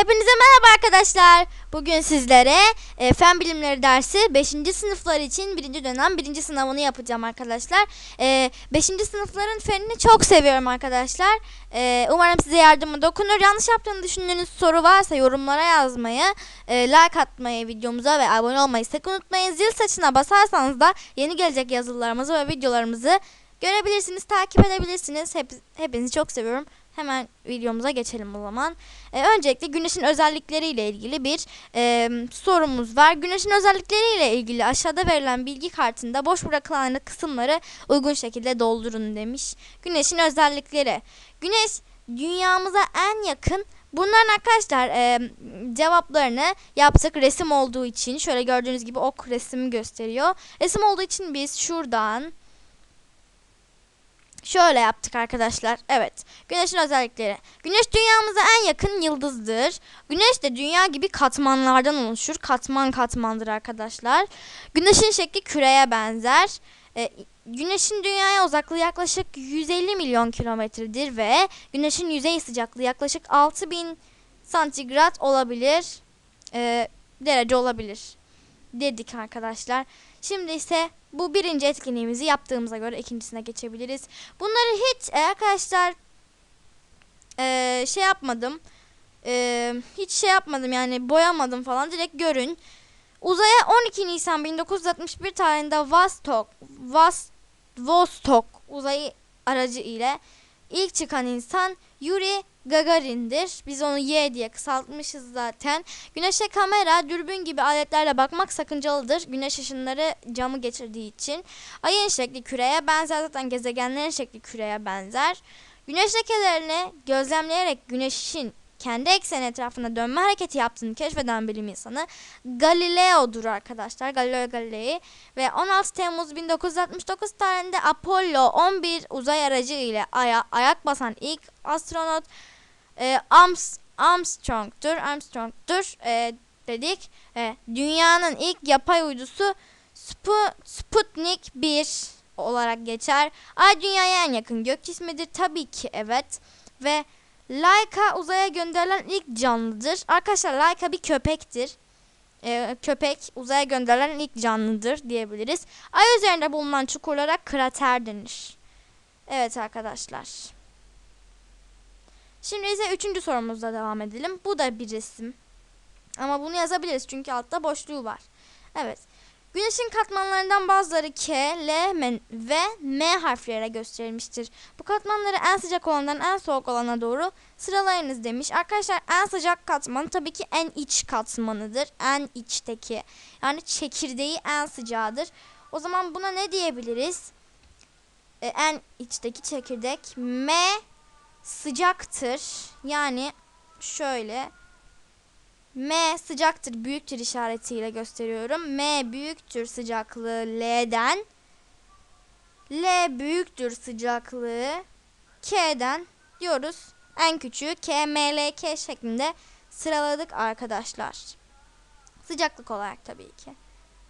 Hepinize merhaba arkadaşlar. Bugün sizlere e, fen bilimleri dersi 5. sınıflar için 1. dönem 1. sınavını yapacağım arkadaşlar. 5. sınıfların fenini çok seviyorum arkadaşlar. E, umarım size yardımı dokunur. Yanlış yaptığını düşündüğünüz soru varsa yorumlara yazmayı, e, like atmayı videomuza ve abone olmayı sakın unutmayın. Zil saçına basarsanız da yeni gelecek yazılarımızı ve videolarımızı görebilirsiniz, takip edebilirsiniz. Hep, hepinizi çok seviyorum. Hemen videomuza geçelim o zaman. Ee, öncelikle güneşin özellikleriyle ilgili bir e, sorumuz var. Güneşin özellikleriyle ilgili aşağıda verilen bilgi kartında boş bırakılan kısımları uygun şekilde doldurun demiş. Güneşin özellikleri. Güneş dünyamıza en yakın Bunların arkadaşlar e, cevaplarını yaptık resim olduğu için. Şöyle gördüğünüz gibi ok resmi gösteriyor. Resim olduğu için biz şuradan Şöyle yaptık arkadaşlar. Evet. Güneşin özellikleri. Güneş dünyamıza en yakın yıldızdır. Güneş de dünya gibi katmanlardan oluşur. Katman katmandır arkadaşlar. Güneşin şekli küreye benzer. Ee, güneşin dünyaya uzaklığı yaklaşık 150 milyon kilometredir ve güneşin yüzey sıcaklığı yaklaşık 6000 santigrat olabilir. Ee, derece olabilir. Dedik arkadaşlar. Şimdi ise bu birinci etkinliğimizi yaptığımıza göre ikincisine geçebiliriz. Bunları hiç e, arkadaşlar e, şey yapmadım. E, hiç şey yapmadım yani boyamadım falan. Direkt görün. Uzaya 12 Nisan 1961 tarihinde Vostok, Vost, Vostok uzay aracı ile ilk çıkan insan Yuri Gagarin'dir. Biz onu Y diye kısaltmışız zaten. Güneşe kamera, dürbün gibi aletlerle bakmak sakıncalıdır. Güneş ışınları camı geçirdiği için. Ayın şekli küreye benzer zaten gezegenlerin şekli küreye benzer. Güneş lekelerini gözlemleyerek güneşin kendi ekseni etrafında dönme hareketi yaptığını keşfeden bilim insanı Galileo'dur arkadaşlar. Galileo Galilei ve 16 Temmuz 1969 tarihinde Apollo 11 uzay aracı ile aya ayak basan ilk astronot e, Arms, Armstrong'dur. Armstrong'dur e, dedik. E, dünyanın ilk yapay uydusu Spu, Sputnik 1 olarak geçer. Ay dünyaya en yakın gök cismidir. Tabii ki evet. Ve Laika uzaya gönderilen ilk canlıdır. Arkadaşlar Laika bir köpektir. Ee, köpek uzaya gönderilen ilk canlıdır diyebiliriz. Ay üzerinde bulunan çukurlara krater denir. Evet arkadaşlar. Şimdi ise üçüncü sorumuzla devam edelim. Bu da bir resim. Ama bunu yazabiliriz çünkü altta boşluğu var. Evet. Güneşin katmanlarından bazıları K, L ve M harfleriyle gösterilmiştir. Bu katmanları en sıcak olandan en soğuk olana doğru sıralayınız demiş. Arkadaşlar en sıcak katman tabii ki en iç katmanıdır. En içteki. Yani çekirdeği en sıcağıdır. O zaman buna ne diyebiliriz? Ee, en içteki çekirdek M sıcaktır. Yani şöyle M sıcaktır büyüktür işaretiyle gösteriyorum. M büyüktür sıcaklığı L'den. L büyüktür sıcaklığı K'den diyoruz. En küçüğü K, M, L, K şeklinde sıraladık arkadaşlar. Sıcaklık olarak tabii ki.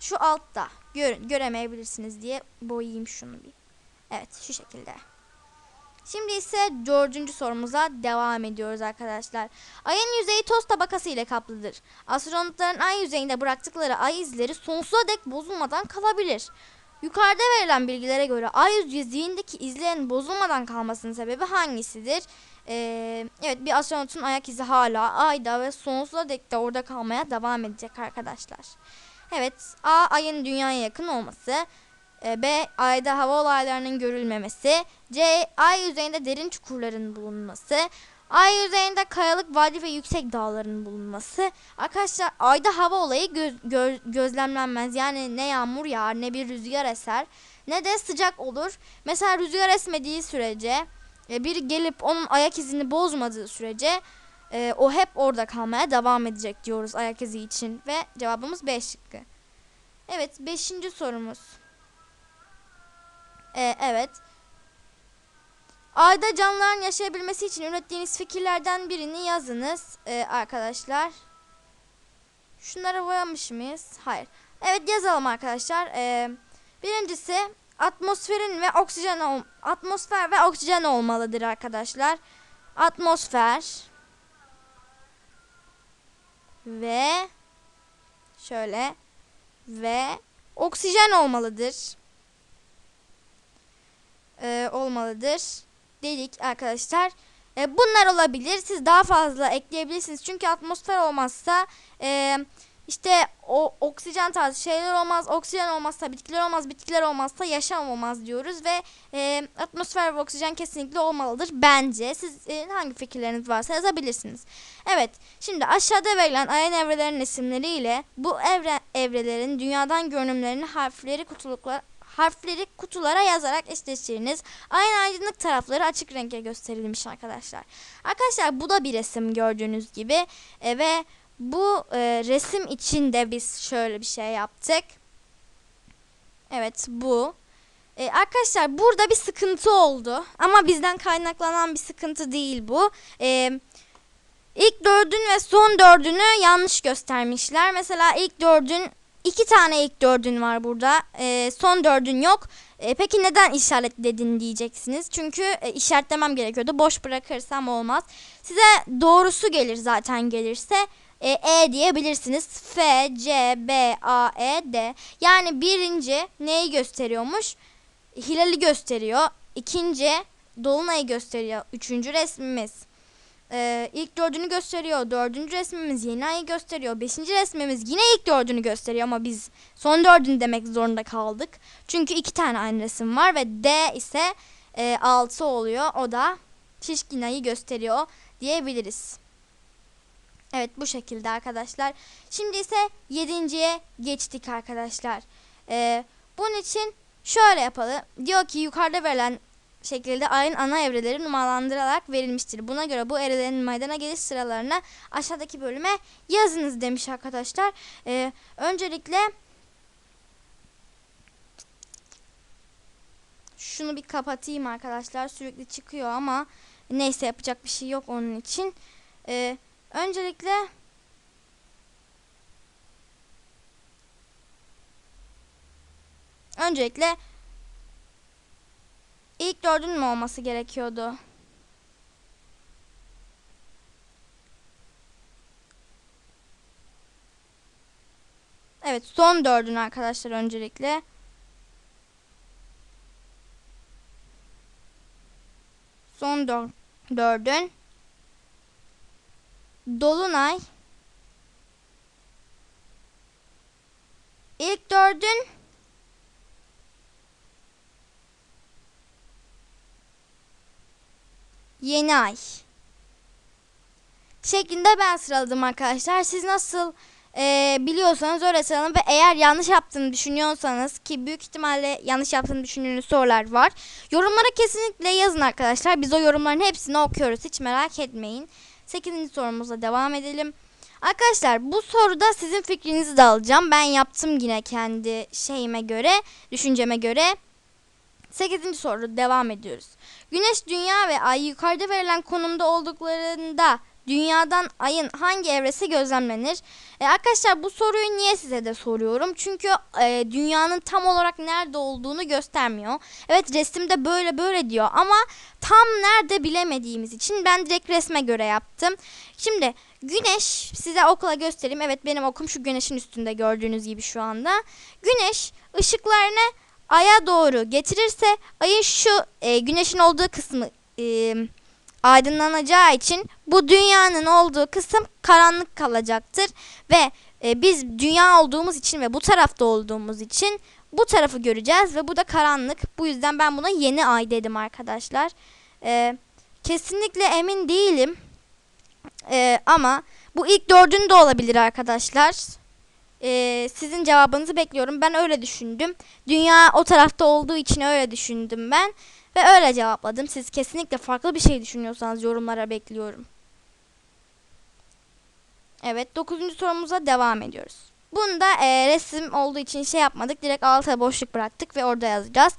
Şu altta gör, göremeyebilirsiniz diye boyayayım şunu bir. Evet şu şekilde. Şimdi ise dördüncü sorumuza devam ediyoruz arkadaşlar. Ayın yüzeyi toz tabakası ile kaplıdır. Astronotların ay yüzeyinde bıraktıkları ay izleri sonsuza dek bozulmadan kalabilir. Yukarıda verilen bilgilere göre ay yüzeyindeki izlerin bozulmadan kalmasının sebebi hangisidir? Ee, evet bir astronotun ayak izi hala ayda ve sonsuza dek de orada kalmaya devam edecek arkadaşlar. Evet A ayın dünyaya yakın olması. E, B. Ayda hava olaylarının görülmemesi. C. Ay yüzeyinde derin çukurların bulunması. Ay yüzeyinde kayalık vadi ve yüksek dağların bulunması. Arkadaşlar ayda hava olayı göz, gö, gözlemlenmez. Yani ne yağmur yağar ne bir rüzgar eser ne de sıcak olur. Mesela rüzgar esmediği sürece e, biri gelip onun ayak izini bozmadığı sürece e, o hep orada kalmaya devam edecek diyoruz ayak izi için. Ve cevabımız B şıkkı. Evet beşinci sorumuz. Ee, evet. Ayda canlıların yaşayabilmesi için ürettiğiniz fikirlerden birini yazınız ee, arkadaşlar. Şunları boyamış mıyız? Hayır. Evet yazalım arkadaşlar. Ee, birincisi atmosferin ve oksijen atmosfer ve oksijen olmalıdır arkadaşlar. Atmosfer ve şöyle ve oksijen olmalıdır. Ee, olmalıdır dedik arkadaşlar. Ee, bunlar olabilir. Siz daha fazla ekleyebilirsiniz. Çünkü atmosfer olmazsa e, işte o oksijen tarzı şeyler olmaz. Oksijen olmazsa bitkiler olmaz. Bitkiler olmazsa yaşam olmaz diyoruz ve e, atmosfer ve oksijen kesinlikle olmalıdır bence. Siz e, hangi fikirleriniz varsa yazabilirsiniz. Evet. Şimdi aşağıda verilen ayın evrelerinin isimleriyle bu evre evrelerin dünyadan görünümlerini harfleri kutucuklar harfleri kutulara yazarak eşleştiriniz. Aynı aydınlık tarafları açık renkle gösterilmiş arkadaşlar. Arkadaşlar bu da bir resim gördüğünüz gibi e, ve bu e, resim için de biz şöyle bir şey yaptık. Evet bu. E, arkadaşlar burada bir sıkıntı oldu ama bizden kaynaklanan bir sıkıntı değil bu. E, ilk dördün ve son dördünü yanlış göstermişler. Mesela ilk dördün iki tane ilk dördün var burada. E, son dördün yok. E, peki neden işaretledin diyeceksiniz. Çünkü e, işaretlemem gerekiyordu. Boş bırakırsam olmaz. Size doğrusu gelir zaten gelirse. E, e diyebilirsiniz. F, C, B, A, E, D. Yani birinci neyi gösteriyormuş? Hilali gösteriyor. İkinci dolunayı gösteriyor. Üçüncü resmimiz ee, ilk dördünü gösteriyor. Dördüncü resmimiz yeni ayı gösteriyor. Beşinci resmimiz yine ilk dördünü gösteriyor ama biz son dördünü demek zorunda kaldık. Çünkü iki tane aynı resim var ve D ise e, altı oluyor. O da şişkin ayı gösteriyor diyebiliriz. Evet bu şekilde arkadaşlar. Şimdi ise yedinciye geçtik arkadaşlar. Ee, bunun için şöyle yapalım. Diyor ki yukarıda verilen şekilde ayın ana evreleri numaralandırarak verilmiştir. Buna göre bu evrelerin meydana geliş sıralarını aşağıdaki bölüme yazınız demiş arkadaşlar. Ee, öncelikle şunu bir kapatayım arkadaşlar. Sürekli çıkıyor ama neyse yapacak bir şey yok onun için. Ee, öncelikle öncelikle İlk dördün mü olması gerekiyordu? Evet son dördün arkadaşlar öncelikle. Son dör dördün. Dolunay. İlk dördün. Yeni ay. Şeklinde ben sıraladım arkadaşlar. Siz nasıl e, biliyorsanız öyle sıralayın ve eğer yanlış yaptığını düşünüyorsanız ki büyük ihtimalle yanlış yaptığını düşündüğünüz sorular var. Yorumlara kesinlikle yazın arkadaşlar. Biz o yorumların hepsini okuyoruz. Hiç merak etmeyin. 8. sorumuzla devam edelim. Arkadaşlar bu soruda sizin fikrinizi de alacağım. Ben yaptım yine kendi şeyime göre, düşünceme göre. 8. soru devam ediyoruz. Güneş, Dünya ve Ay yukarıda verilen konumda olduklarında Dünyadan ayın hangi evresi gözlemlenir? E, arkadaşlar bu soruyu niye size de soruyorum? Çünkü e, dünyanın tam olarak nerede olduğunu göstermiyor. Evet resimde böyle böyle diyor ama tam nerede bilemediğimiz için ben direkt resme göre yaptım. Şimdi güneş size okula göstereyim. Evet benim okum şu güneşin üstünde gördüğünüz gibi şu anda. Güneş ışıklarını aya doğru getirirse ayın şu e, güneşin olduğu kısmı e, aydınlanacağı için bu dünyanın olduğu kısım karanlık kalacaktır ve e, biz dünya olduğumuz için ve bu tarafta olduğumuz için bu tarafı göreceğiz ve bu da karanlık. Bu yüzden ben buna yeni ay dedim arkadaşlar. E, kesinlikle emin değilim e, ama bu ilk dördün de olabilir arkadaşlar. E, sizin cevabınızı bekliyorum. Ben öyle düşündüm. Dünya o tarafta olduğu için öyle düşündüm ben. Ve öyle cevapladım. Siz kesinlikle farklı bir şey düşünüyorsanız yorumlara bekliyorum. Evet 9. sorumuza devam ediyoruz. Bunda e, resim olduğu için şey yapmadık. Direkt alta boşluk bıraktık ve orada yazacağız.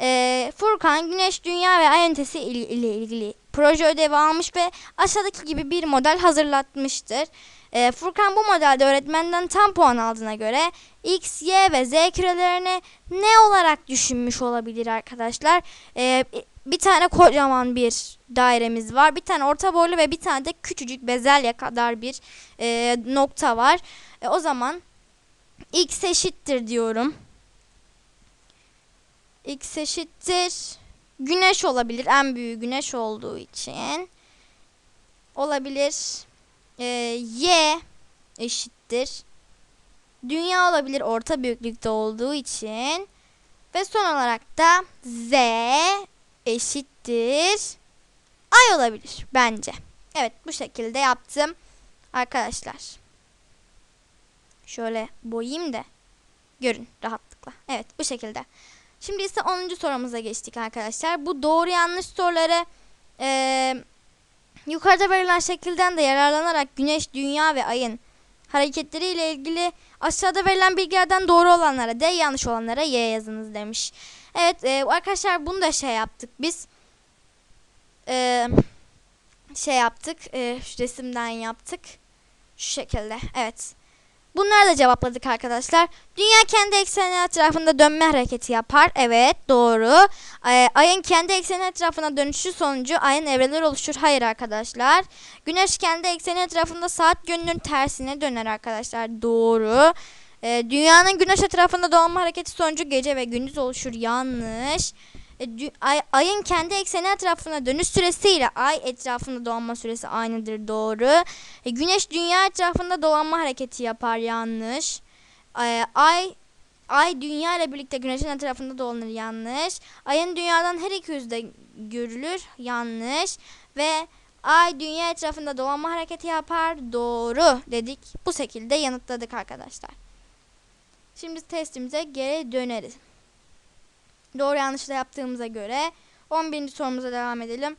E, Furkan Güneş, Dünya ve Ay ünitesi ile ilgili proje ödevi almış ve aşağıdaki gibi bir model hazırlatmıştır. E, Furkan bu modelde öğretmenden tam puan aldığına göre X, Y ve Z kürelerini ne olarak düşünmüş olabilir arkadaşlar? E, bir tane kocaman bir dairemiz var. Bir tane orta boylu ve bir tane de küçücük bezelye kadar bir e, nokta var. E, o zaman x eşittir diyorum. x eşittir. Güneş olabilir. En büyüğü güneş olduğu için. Olabilir. E, y eşittir. Dünya olabilir orta büyüklükte olduğu için. Ve son olarak da z eşittir. Ay olabilir bence. Evet bu şekilde yaptım. Arkadaşlar. Şöyle boyayayım da görün rahatlıkla. Evet bu şekilde. Şimdi ise 10. sorumuza geçtik arkadaşlar. Bu doğru yanlış soruları eee yukarıda verilen şekilden de yararlanarak güneş, dünya ve ayın hareketleriyle ilgili aşağıda verilen bilgilerden doğru olanlara D, yanlış olanlara Y yazınız demiş. Evet e, arkadaşlar bunu da şey yaptık biz. E, şey yaptık. E, şu resimden yaptık. Şu şekilde. Evet. Bunları da cevapladık arkadaşlar. Dünya kendi ekseni etrafında dönme hareketi yapar. Evet doğru. Ee, ayın kendi ekseni etrafına dönüşü sonucu ayın evreleri oluşur. Hayır arkadaşlar. Güneş kendi ekseni etrafında saat yönünün tersine döner arkadaşlar. Doğru. Ee, dünyanın güneş etrafında dolanma hareketi sonucu gece ve gündüz oluşur. Yanlış. E, ay, ayın kendi ekseni etrafına dönüş süresiyle ay etrafında dolanma süresi aynıdır doğru. E, güneş dünya etrafında dolanma hareketi yapar yanlış. E, ay ay dünya ile birlikte güneşin etrafında dolanır yanlış. Ayın dünyadan her iki yüzde görülür yanlış ve ay dünya etrafında dolanma hareketi yapar doğru dedik. Bu şekilde yanıtladık arkadaşlar. Şimdi testimize geri döneriz. Doğru yanlış da yaptığımıza göre 11. sorumuza devam edelim.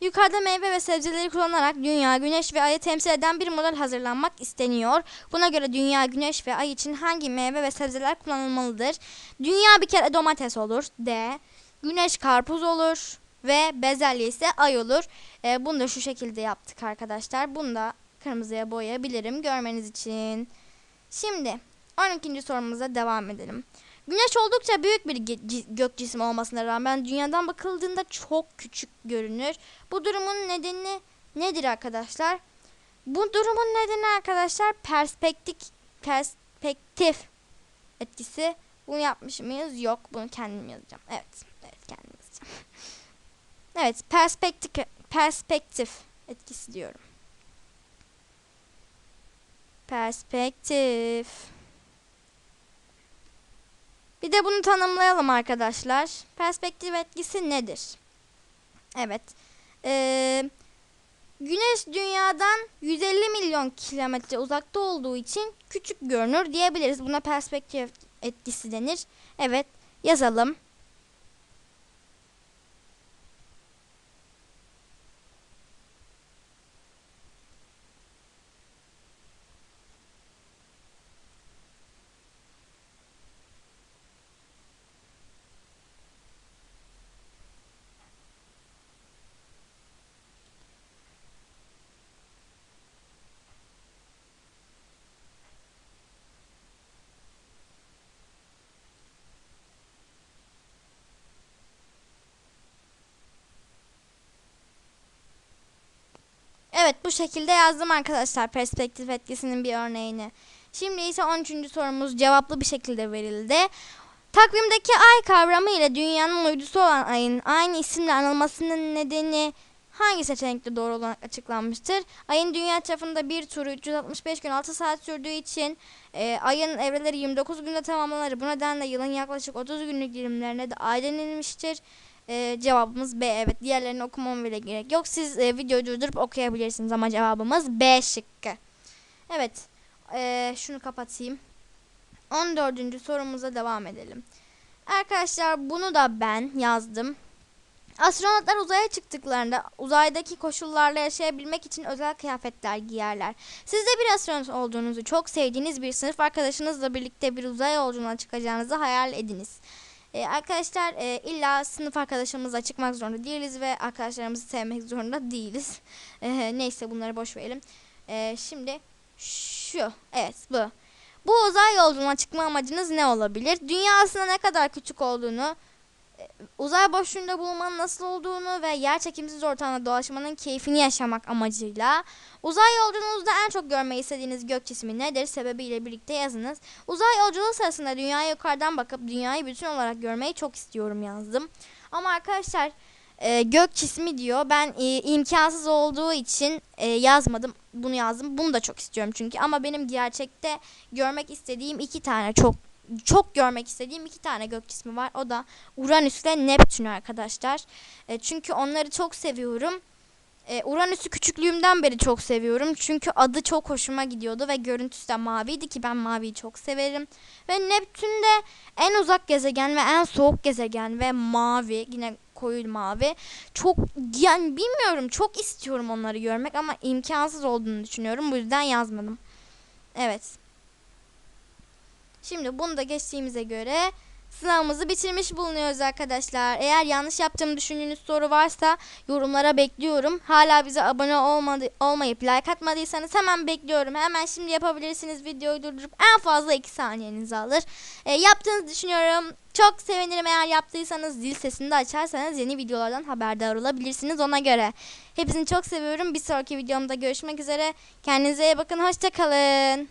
Yukarıda meyve ve sebzeleri kullanarak dünya, güneş ve ayı temsil eden bir model hazırlanmak isteniyor. Buna göre dünya, güneş ve ay için hangi meyve ve sebzeler kullanılmalıdır? Dünya bir kere domates olur. D. Güneş karpuz olur. Ve bezelye ise ay olur. E, bunu da şu şekilde yaptık arkadaşlar. Bunu da kırmızıya boyayabilirim görmeniz için. Şimdi 12. sorumuza devam edelim. Güneş oldukça büyük bir gök cismi olmasına rağmen dünyadan bakıldığında çok küçük görünür. Bu durumun nedeni nedir arkadaşlar? Bu durumun nedeni arkadaşlar perspektif perspektif etkisi. Bunu yapmış mıyız? Yok. Bunu kendim yazacağım. Evet. Evet kendim yazacağım. evet perspektif perspektif etkisi diyorum. Perspektif. Bir de bunu tanımlayalım arkadaşlar. Perspektif etkisi nedir? Evet. Ee, güneş dünyadan 150 milyon kilometre uzakta olduğu için küçük görünür diyebiliriz. Buna perspektif etkisi denir. Evet yazalım. Evet bu şekilde yazdım arkadaşlar perspektif etkisinin bir örneğini. Şimdi ise 13. sorumuz cevaplı bir şekilde verildi. Takvimdeki ay kavramı ile dünyanın uydusu olan ayın aynı isimle anılmasının nedeni hangi seçenekte doğru olarak açıklanmıştır? Ayın dünya etrafında bir turu 365 gün 6 saat sürdüğü için e, ayın evreleri 29 günde tamamlanır. Bu nedenle yılın yaklaşık 30 günlük dilimlerine de ay denilmiştir. E, cevabımız B. Evet diğerlerini okumam bile gerek yok. Siz e, videoyu durdurup okuyabilirsiniz ama cevabımız B şıkkı. Evet. E, şunu kapatayım. 14. sorumuza devam edelim. Arkadaşlar bunu da ben yazdım. Astronotlar uzaya çıktıklarında uzaydaki koşullarla yaşayabilmek için özel kıyafetler giyerler. Siz de bir astronot olduğunuzu, çok sevdiğiniz bir sınıf arkadaşınızla birlikte bir uzay yolculuğuna çıkacağınızı hayal ediniz. Ee, arkadaşlar e, illa sınıf arkadaşlarımızla çıkmak zorunda değiliz ve arkadaşlarımızı sevmek zorunda değiliz. E, neyse bunları boş verelim. E, şimdi şu evet bu. Bu uzay yolculuğuna çıkma amacınız ne olabilir? Dünya aslında ne kadar küçük olduğunu uzay boşluğunda bulunmanın nasıl olduğunu ve yer çekimsiz ortamda dolaşmanın keyfini yaşamak amacıyla uzay yolculuğunuzda en çok görmeyi istediğiniz gök cismi nedir sebebiyle birlikte yazınız. Uzay yolculuğu sırasında dünyaya yukarıdan bakıp dünyayı bütün olarak görmeyi çok istiyorum yazdım. Ama arkadaşlar e, gök cismi diyor. Ben e, imkansız olduğu için e, yazmadım. Bunu yazdım. Bunu da çok istiyorum çünkü. Ama benim gerçekte görmek istediğim iki tane çok çok görmek istediğim iki tane gök cismi var. O da Uranüs ve Neptün arkadaşlar. E, çünkü onları çok seviyorum. E, Uranüs'ü küçüklüğümden beri çok seviyorum. Çünkü adı çok hoşuma gidiyordu ve görüntüsü de maviydi ki ben maviyi çok severim. Ve Neptün de en uzak gezegen ve en soğuk gezegen ve mavi yine koyu mavi. Çok yani bilmiyorum çok istiyorum onları görmek ama imkansız olduğunu düşünüyorum. Bu yüzden yazmadım. Evet. Şimdi bunu da geçtiğimize göre sınavımızı bitirmiş bulunuyoruz arkadaşlar. Eğer yanlış yaptığımı düşündüğünüz soru varsa yorumlara bekliyorum. Hala bize abone olmadı, olmayıp like atmadıysanız hemen bekliyorum. Hemen şimdi yapabilirsiniz. Videoyu durdurup en fazla 2 saniyenizi alır. E, yaptığınızı düşünüyorum. Çok sevinirim eğer yaptıysanız zil sesini de açarsanız yeni videolardan haberdar olabilirsiniz ona göre. Hepsini çok seviyorum. Bir sonraki videomda görüşmek üzere. Kendinize iyi bakın. Hoşçakalın.